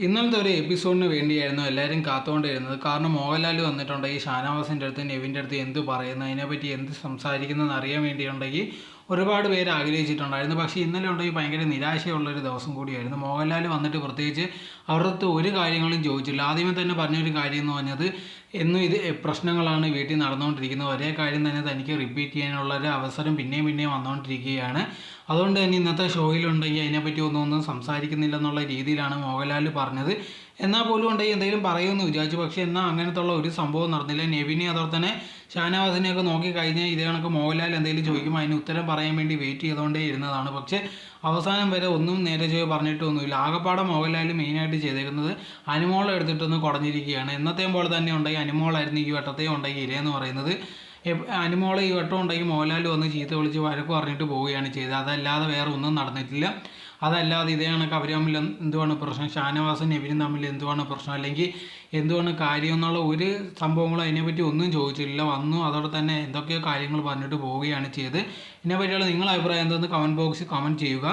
ഇന്നലത്തെ ഒരു എപ്പിസോഡിന് വേണ്ടിയായിരുന്നു എല്ലാവരും കാത്തുകൊണ്ടിരുന്നത്. കാരണം മോഹൻലാൽ വന്നിട്ടുണ്ടെങ്കിൽ ഷാനവാസിന്റെ അടുത്ത് നെവിന്റെ അടുത്ത് എന്ത് പറയുന്നു അതിനെപ്പറ്റി എന്ത് സംസാരിക്കുന്നതെന്ന് അറിയാൻ വേണ്ടിയുണ്ടെങ്കിൽ ഒരുപാട് പേര് ആഗ്രഹിച്ചിട്ടുണ്ടായിരുന്നു. പക്ഷേ ഇന്നലെ ഉണ്ടെങ്കിൽ ഭയങ്കര നിരാശയുള്ളൊരു ദിവസം കൂടിയായിരുന്നു. മോഹൻലാൽ വന്നിട്ട് പ്രത്യേകിച്ച് അവരുടെ ഒരു കാര്യങ്ങളും ചോദിച്ചില്ല. ആദ്യമേ തന്നെ പറഞ്ഞൊരു കാര്യം എന്ന് പറഞ്ഞത് എന്നും ഇത് പ്രശ്നങ്ങളാണ് വീട്ടിൽ നടന്നുകൊണ്ടിരിക്കുന്നത്. ഒരേ കാര്യം തന്നെ തനിക്ക് റിപ്പീറ്റ് ചെയ്യാനുള്ള ഒരു അവസരം പിന്നെയും പിന്നെയും വന്നുകൊണ്ടിരിക്കുകയാണ്. അതുകൊണ്ട് തന്നെ ഇന്നത്തെ ഷോയിലുണ്ടെങ്കിൽ അതിനെപ്പറ്റി ഒന്നും ഒന്നും സംസാരിക്കുന്നില്ല എന്നുള്ള രീതിയിലാണ് മോഹൻലാൽ പറഞ്ഞത്. എന്നാൽ പോലും ഉണ്ടെങ്കിൽ എന്തെങ്കിലും പറയുമെന്ന് വിചാരിച്ചു. പക്ഷേ എന്നാൽ അങ്ങനത്തുള്ള ഒരു സംഭവം നടന്നില്ല. നെവിനെ അതുപോലെ തന്നെ ഷാനവാസിനെയൊക്കെ നോക്കി കഴിഞ്ഞാൽ ഇതേ കണക്ക് മോഹൻലാൽ എന്തെങ്കിലും ചോദിക്കുമ്പോൾ അതിന് ഉത്തരം പറയാൻ വേണ്ടി വെയിറ്റ് ചെയ്തുകൊണ്ടേ ഇരുന്നതാണ്. പക്ഷേ അവസാനം വരെ ഒന്നും നേരെ ചൊവ്വേ പറഞ്ഞിട്ടൊന്നുമില്ല. ആകപ്പാടെ മോഹൻലാൽ മെയിനായിട്ട് ചെയ്തേക്കുന്നത് അനുമോളെ എടുത്തിട്ടൊന്ന് കുടഞ്ഞിരിക്കുകയാണ്. എന്നത്തെയും പോലെ തന്നെ ഉണ്ടെങ്കിൽ അനുമോളായിരുന്നു ഈ വട്ടത്തെയും ഉണ്ടെങ്കിൽ ഇരയെന്ന് പറയുന്നത്. അനുമോളെ ഈ വട്ടം ഉണ്ടെങ്കിൽ മോഹൻലാൽ വന്ന് ചീത്ത വിളിച്ച് വഴക്ക് പറഞ്ഞിട്ട് പോവുകയാണ് ചെയ്തത്. അതല്ലാതെ വേറെ ഒന്നും നടന്നിട്ടില്ല. അതല്ലാതെ ഇതേ കണക്ക് അവർ തമ്മിൽ എന്തുവാണ് പ്രശ്നം? ഷാനവാസും എബിനും തമ്മിൽ എന്തുവാണ് പ്രശ്നം? അല്ലെങ്കിൽ എന്തുവാണ് കാര്യം എന്നുള്ള ഒരു സംഭവങ്ങളും അതിനെപ്പറ്റി ഒന്നും ചോദിച്ചിട്ടില്ല. വന്നു അതോടെ തന്നെ എന്തൊക്കെയോ കാര്യങ്ങൾ പറഞ്ഞിട്ട് പോവുകയാണ് ചെയ്ത് ഇതിനെപ്പറ്റിയുള്ള നിങ്ങളുടെ അഭിപ്രായം എന്തെന്ന് കമന്റ് ബോക്സിൽ കമന്റ് ചെയ്യുക.